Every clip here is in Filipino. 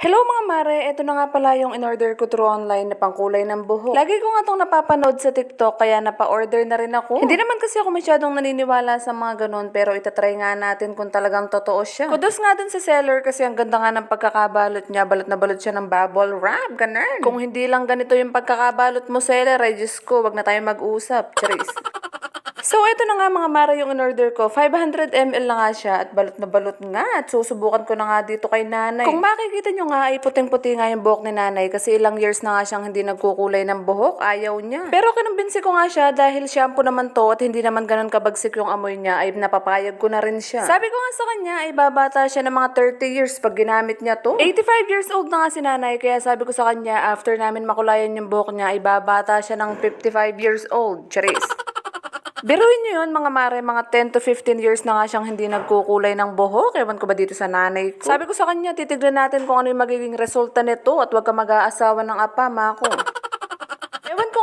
Hello mga mare, ito na nga pala yung in-order ko through online na pangkulay ng buhok. Lagi ko nga itong napapanood sa TikTok kaya napa-order na rin ako. Hindi naman kasi ako masyadong naniniwala sa mga ganun pero itatry nga natin kung talagang totoo siya. Kudos nga dun sa seller kasi ang ganda nga ng pagkakabalot niya. Balot na balot siya ng bubble wrap, ganun. Kung hindi lang ganito yung pagkakabalot mo seller, ay Diyos ko, wag na tayo mag-usap. Charis. So, ito na nga mga Mara yung in-order ko. 500 ml na nga siya at balot na balot nga. At susubukan ko na nga dito kay nanay. Kung makikita nyo nga ay puting-puti nga yung buhok ni nanay kasi ilang years na nga siyang hindi nagkukulay ng buhok. Ayaw niya. Pero kinumbinsi ko nga siya dahil shampoo naman to at hindi naman ganun kabagsik yung amoy niya ay napapayag ko na rin siya. Sabi ko nga sa kanya ay babata siya ng mga 30 years pag ginamit niya to. 85 years old na nga si nanay kaya sabi ko sa kanya after namin makulayan yung buhok niya ay babata siya ng 55 years old. Charis. Biruin niyo yun, mga mare, mga 10 to 15 years na nga siyang hindi nagkukulay ng buhok. Ewan ko ba dito sa nanay ko? Sabi ko sa kanya, titignan natin kung ano yung magiging resulta nito at huwag ka mag-aasawa ng apama ko.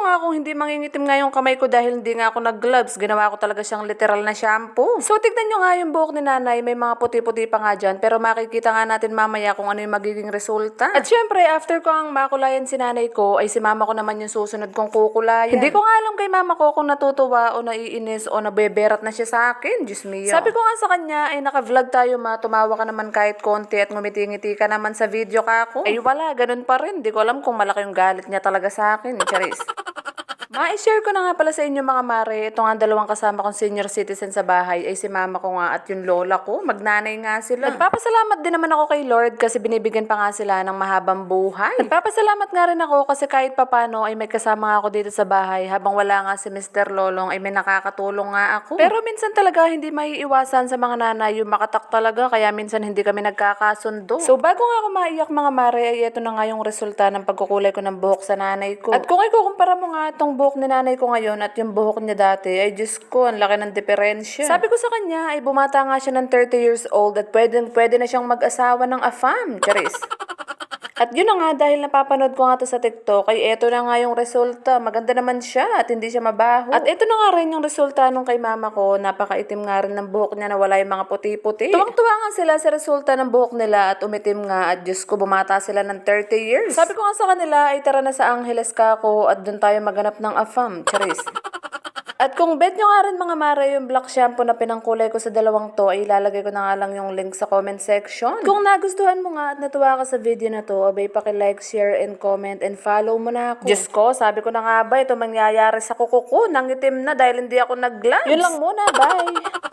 Nga kung hindi mangingitim nga yung kamay ko dahil hindi nga ako nag-gloves. Ginawa ko talaga siyang literal na shampoo. So, tignan nyo nga yung buhok ni nanay. May mga puti-puti pa nga dyan. Pero makikita nga natin mamaya kung ano yung magiging resulta. At syempre, after ko ang makulayan si nanay ko, ay si mama ko naman yung susunod kong kukulayan. Hindi ko nga alam kay mama ko kung natutuwa o naiinis o nabeberat na siya sa akin. Diyos mio. Sabi ko nga sa kanya, ay naka-vlog tayo ma. Tumawa ka naman kahit konti at ngumiti-ngiti ka naman sa video ka ako. Ay wala, ganun pa rin. Di ko alam kung malaki yung galit niya talaga sa akin. Charis. Ma-share ko na nga pala sa inyo mga mare, ito nga dalawang kasama kong senior citizen sa bahay ay si mama ko nga at yung lola ko. Magnanay nga sila. Nagpapasalamat din naman ako kay Lord kasi binibigyan pa nga sila ng mahabang buhay. Nagpapasalamat nga rin ako kasi kahit papano ay may kasama nga ako dito sa bahay habang wala nga si Mr. Lolong ay may nakakatulong nga ako. Pero minsan talaga hindi maiiwasan sa mga nanay yung makatak talaga kaya minsan hindi kami nagkakasundo. So bago nga ako maiyak mga mare ay ito na nga yung resulta ng pagkukulay ko ng buhok sa nanay ko. At kung ikukumpara mo nga itong buhok ni nanay ko ngayon at yung buhok niya dati, ay Diyos ko, ang laki ng diferensya. Sabi ko sa kanya, ay bumata nga siya ng 30 years old at pwede, pwede na siyang mag-asawa ng afam. Charis. At yun na nga, dahil napapanood ko nga to sa TikTok, ay eto na nga yung resulta. Maganda naman siya at hindi siya mabaho. At eto na nga rin yung resulta nung kay mama ko. Napakaitim nga rin ng buhok niya na wala yung mga puti-puti. Tuwang-tuwa nga sila sa resulta ng buhok nila at umitim nga. At Diyos ko, bumata sila ng 30 years. Sabi ko nga sa kanila, ay tara na sa Angeles ka ako at doon tayo maganap ng afam. Charis. At kung bet nyo nga rin mga mare yung black shampoo na pinangkulay ko sa dalawang to, ay ilalagay ko na nga lang yung link sa comment section. Kung nagustuhan mo nga at natuwa ka sa video na to, abay paki-like, share, and comment, and follow mo na ako. Diyos ko, sabi ko na nga ba, ito mangyayari sa kuko ko, nangitim na dahil hindi ako nag-gloves. Yun lang muna, bye!